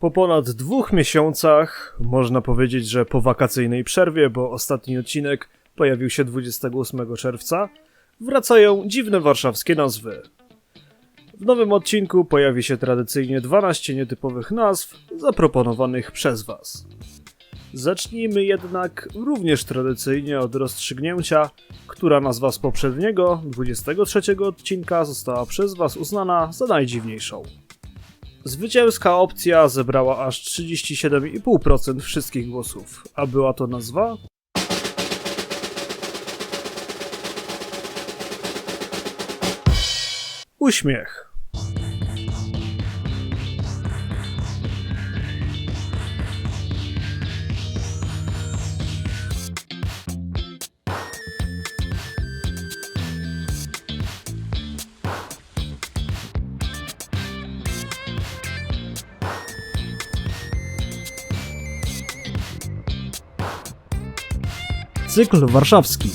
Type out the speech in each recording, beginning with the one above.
Po ponad dwóch miesiącach, można powiedzieć, że po wakacyjnej przerwie, bo ostatni odcinek pojawił się 28 czerwca, wracają dziwne warszawskie nazwy. W nowym odcinku pojawi się tradycyjnie 12 nietypowych nazw zaproponowanych przez Was. Zacznijmy jednak również tradycyjnie od rozstrzygnięcia, która nazwa z poprzedniego, 23 odcinka została przez Was uznana za najdziwniejszą. Zwycięska opcja zebrała aż 37,5% wszystkich głosów, a była to nazwa Uśmiech. Cykl warszawski.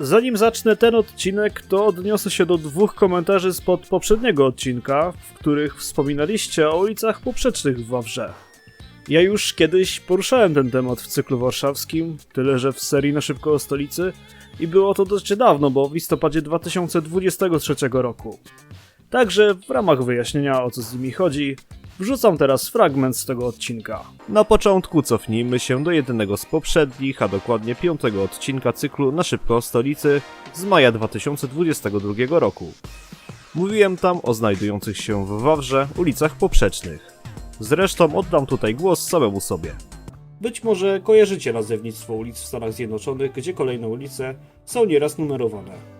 Zanim zacznę ten odcinek, to odniosę się do dwóch komentarzy spod poprzedniego odcinka, w których wspominaliście o ulicach poprzecznych w Wawrze. Ja już kiedyś poruszałem ten temat w cyklu warszawskim, tyle że w serii na szybko o stolicy i było to dość dawno, bo w listopadzie 2023 roku. Także w ramach wyjaśnienia o co z nimi chodzi, Wrzucam teraz fragment z tego odcinka. Na początku cofnijmy się do jednego z poprzednich, a dokładnie piątego odcinka cyklu Na szybko o stolicy z maja 2022 roku. Mówiłem tam o znajdujących się w Wawrze ulicach poprzecznych. Zresztą oddam tutaj głos samemu sobie. Być może kojarzycie nazewnictwo ulic w Stanach Zjednoczonych, gdzie kolejne ulice są nieraz numerowane.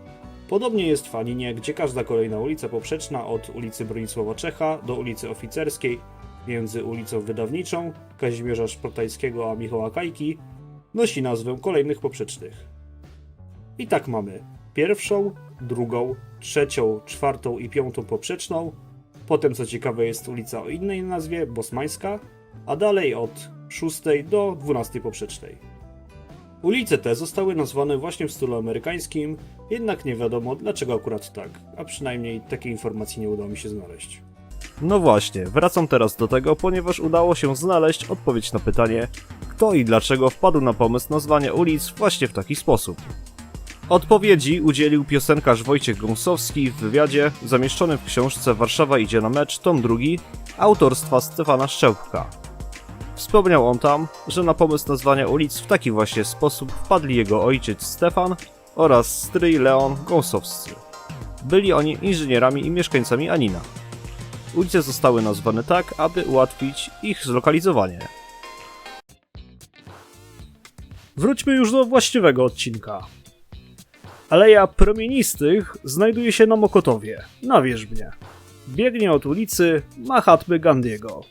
Podobnie jest w Aninie, gdzie każda kolejna ulica poprzeczna od ulicy Bronisława Czecha do ulicy Oficerskiej, między ulicą Wydawniczą, Kazimierza Szprotajskiego a Michała Kajki, nosi nazwę kolejnych poprzecznych. I tak mamy pierwszą, drugą, trzecią, czwartą i piątą poprzeczną, potem co ciekawe jest ulica o innej nazwie, Bosmańska, a dalej od szóstej do dwunastej poprzecznej. Ulice te zostały nazwane właśnie w stylu amerykańskim, jednak nie wiadomo dlaczego akurat tak, a przynajmniej takiej informacji nie udało mi się znaleźć. No właśnie, wracam teraz do tego, ponieważ udało się znaleźć odpowiedź na pytanie, kto i dlaczego wpadł na pomysł nazwania ulic właśnie w taki sposób. Odpowiedzi udzielił piosenkarz Wojciech Gąsowski w wywiadzie zamieszczonym w książce Warszawa idzie na mecz, tom drugi, autorstwa Stefana Szczełka. Wspomniał on tam, że na pomysł nazwania ulic w taki właśnie sposób wpadli jego ojciec Stefan oraz stryj Leon Gąsowscy. Byli oni inżynierami i mieszkańcami Anina. Ulice zostały nazwane tak, aby ułatwić ich zlokalizowanie. Wróćmy już do właściwego odcinka. Aleja Promienistych znajduje się na Mokotowie, na Wierzbnie. Biegnie od ulicy Mahatmy Gandiego.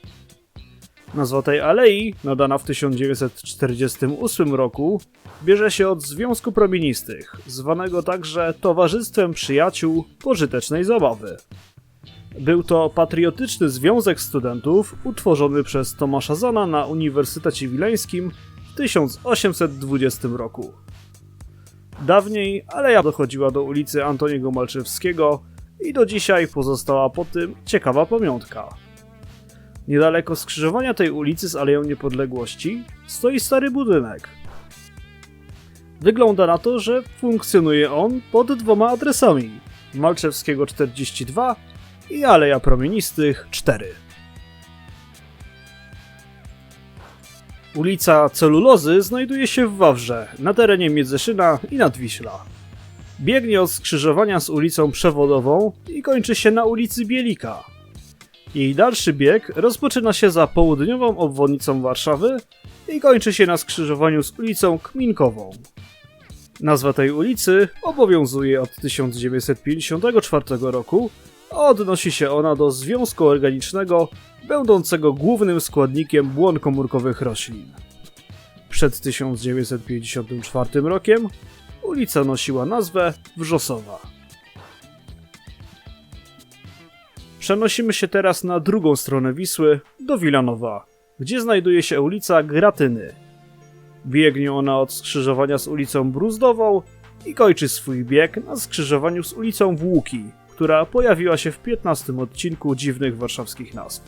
Nazwa tej alei, nadana w 1948 roku, bierze się od Związku Promienistych, zwanego także Towarzystwem Przyjaciół Pożytecznej Zabawy. Był to patriotyczny związek studentów utworzony przez Tomasza Zana na Uniwersytecie Wileńskim w 1820 roku. Dawniej aleja dochodziła do ulicy Antoniego Malczewskiego i do dzisiaj pozostała po tym ciekawa pamiątka. Niedaleko skrzyżowania tej ulicy z Aleją Niepodległości stoi stary budynek. Wygląda na to, że funkcjonuje on pod dwoma adresami: Malczewskiego 42 i Aleja Promienistych 4. Ulica Celulozy znajduje się w Wawrze, na terenie Miedzeszyna i Nadwiśla. Biegnie od skrzyżowania z ulicą Przewodową i kończy się na ulicy Bielika, jej dalszy bieg rozpoczyna się za południową obwodnicą Warszawy i kończy się na skrzyżowaniu z ulicą Kminkową. Nazwa tej ulicy obowiązuje od 1954 roku, a odnosi się ona do związku organicznego będącego głównym składnikiem błon komórkowych roślin. Przed 1954 rokiem ulica nosiła nazwę Wrzosowa. Przenosimy się teraz na drugą stronę Wisły, do Wilanowa, gdzie znajduje się ulica Gratyny. Biegnie ona od skrzyżowania z ulicą Bruzdową i kończy swój bieg na skrzyżowaniu z ulicą Włóki, która pojawiła się w 15 odcinku Dziwnych Warszawskich Nazw.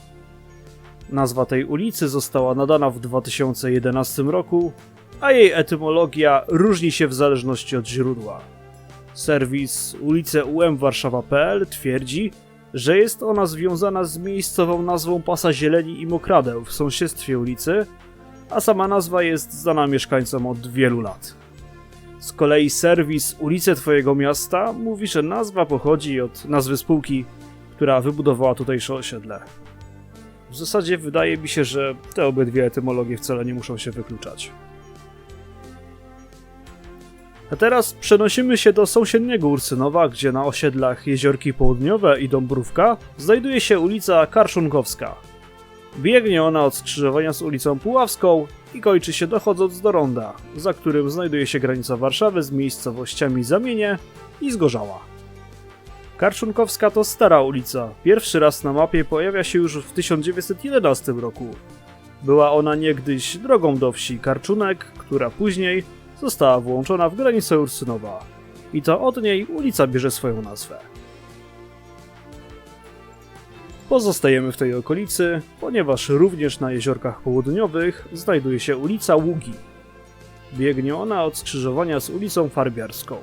Nazwa tej ulicy została nadana w 2011 roku, a jej etymologia różni się w zależności od źródła. Serwis uliceumwarszawa.pl twierdzi, że jest ona związana z miejscową nazwą pasa zieleni i mokradeł w sąsiedztwie ulicy, a sama nazwa jest znana mieszkańcom od wielu lat. Z kolei serwis Ulice Twojego Miasta mówi, że nazwa pochodzi od nazwy spółki, która wybudowała tutejsze osiedle. W zasadzie wydaje mi się, że te obydwie etymologie wcale nie muszą się wykluczać. A teraz przenosimy się do sąsiedniego Ursynowa, gdzie na osiedlach Jeziorki Południowe i Dąbrówka znajduje się ulica Karszunkowska. Biegnie ona od skrzyżowania z ulicą Puławską i kończy się dochodząc do ronda, za którym znajduje się granica Warszawy z miejscowościami Zamienie i Zgorzała. Karszunkowska to stara ulica. Pierwszy raz na mapie pojawia się już w 1911 roku. Była ona niegdyś drogą do wsi Karczunek, która później została włączona w granicę Ursynowa. I to od niej ulica bierze swoją nazwę. Pozostajemy w tej okolicy, ponieważ również na jeziorkach południowych znajduje się ulica Ługi. Biegnie ona od skrzyżowania z ulicą Farbiarską.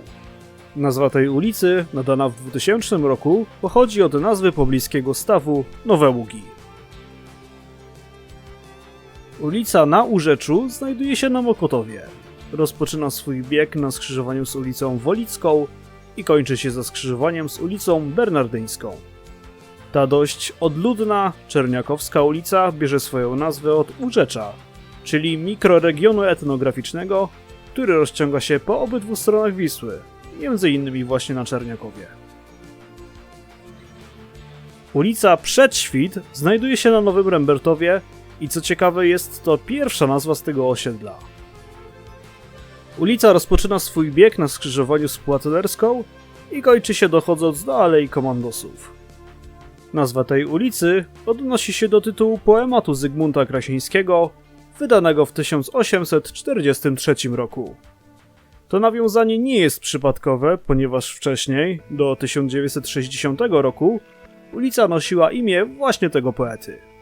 Nazwa tej ulicy, nadana w 2000 roku, pochodzi od nazwy pobliskiego stawu Nowe Ługi. Ulica na Urzeczu znajduje się na Mokotowie. Rozpoczyna swój bieg na skrzyżowaniu z ulicą Wolicką i kończy się za skrzyżowaniem z ulicą Bernardyńską. Ta dość odludna Czerniakowska ulica bierze swoją nazwę od Urzecza, czyli mikroregionu etnograficznego, który rozciąga się po obydwu stronach Wisły, między innymi właśnie na Czerniakowie. Ulica Przedświt znajduje się na Nowym Rembertowie i co ciekawe jest to pierwsza nazwa z tego osiedla. Ulica rozpoczyna swój bieg na skrzyżowaniu z Płatelerską i kończy się dochodząc do Alei Komandosów. Nazwa tej ulicy odnosi się do tytułu poematu Zygmunta Krasińskiego, wydanego w 1843 roku. To nawiązanie nie jest przypadkowe, ponieważ wcześniej, do 1960 roku, ulica nosiła imię właśnie tego poety.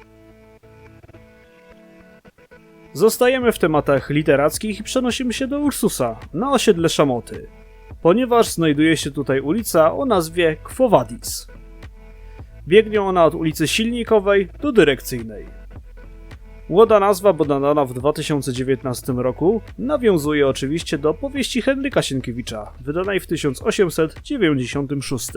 Zostajemy w tematach literackich i przenosimy się do Ursusa, na osiedle Szamoty, ponieważ znajduje się tutaj ulica o nazwie Quo Vadis. Biegnie ona od ulicy Silnikowej do Dyrekcyjnej. Młoda nazwa, bo nadana w 2019 roku, nawiązuje oczywiście do powieści Henryka Sienkiewicza, wydanej w 1896.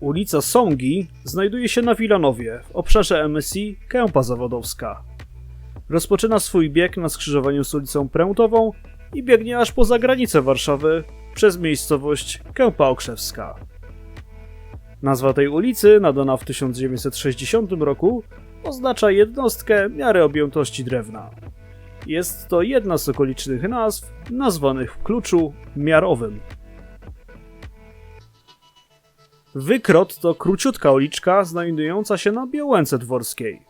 Ulica Sągi znajduje się na Wilanowie, w obszarze MSI Kępa Zawodowska. Rozpoczyna swój bieg na skrzyżowaniu z ulicą Prętową i biegnie aż poza granicę Warszawy przez miejscowość Kępa Okrzewska. Nazwa tej ulicy, nadana w 1960 roku, oznacza jednostkę miary objętości drewna. Jest to jedna z okolicznych nazw nazwanych w kluczu miarowym. Wykrot to króciutka uliczka znajdująca się na Białęce Dworskiej.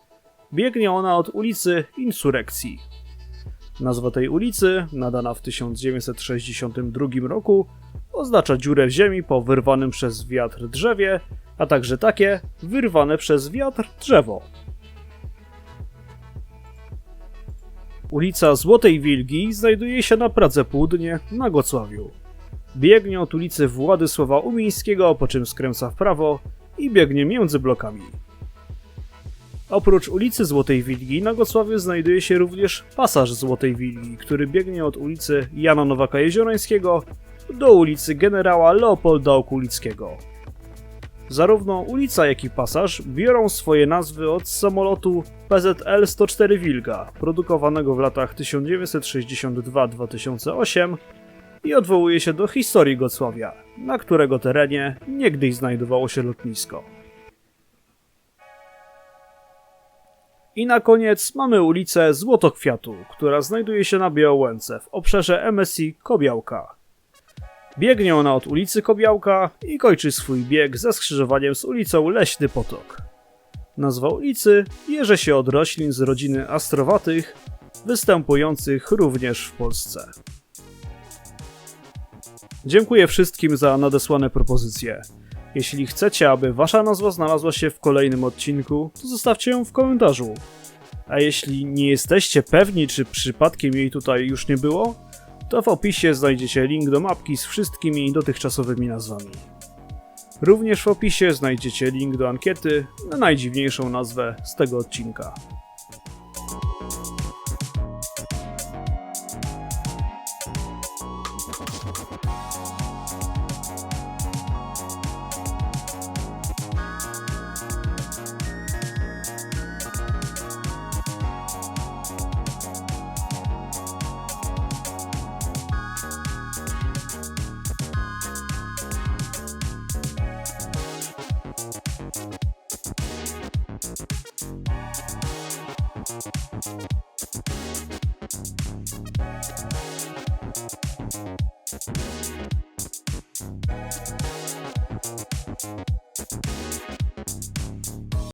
Biegnie ona od ulicy Insurekcji. Nazwa tej ulicy, nadana w 1962 roku, oznacza dziurę w ziemi po wyrwanym przez wiatr drzewie, a także takie wyrwane przez wiatr drzewo. Ulica Złotej Wilgi znajduje się na Pradze Południe na Gocławiu. Biegnie od ulicy Władysława Umińskiego, po czym skręca w prawo i biegnie między blokami. Oprócz ulicy Złotej Wilgi na Gocławiu znajduje się również pasaż Złotej Wilgi, który biegnie od ulicy Jana Nowaka Jeziorańskiego do ulicy generała Leopolda Okulickiego. Zarówno ulica, jak i pasaż biorą swoje nazwy od samolotu PZL-104 Wilga, produkowanego w latach 1962-2008 i odwołuje się do historii Gocławia, na którego terenie niegdyś znajdowało się lotnisko. I na koniec mamy ulicę Złotokwiatu, która znajduje się na Białęce w obszarze MSI Kobiałka. Biegnie ona od ulicy Kobiałka i kończy swój bieg ze skrzyżowaniem z ulicą Leśny Potok. Nazwa ulicy bierze się od roślin z rodziny astrowatych, występujących również w Polsce. Dziękuję wszystkim za nadesłane propozycje. Jeśli chcecie, aby wasza nazwa znalazła się w kolejnym odcinku, to zostawcie ją w komentarzu. A jeśli nie jesteście pewni, czy przypadkiem jej tutaj już nie było, to w opisie znajdziecie link do mapki z wszystkimi dotychczasowymi nazwami. Również w opisie znajdziecie link do ankiety na najdziwniejszą nazwę z tego odcinka.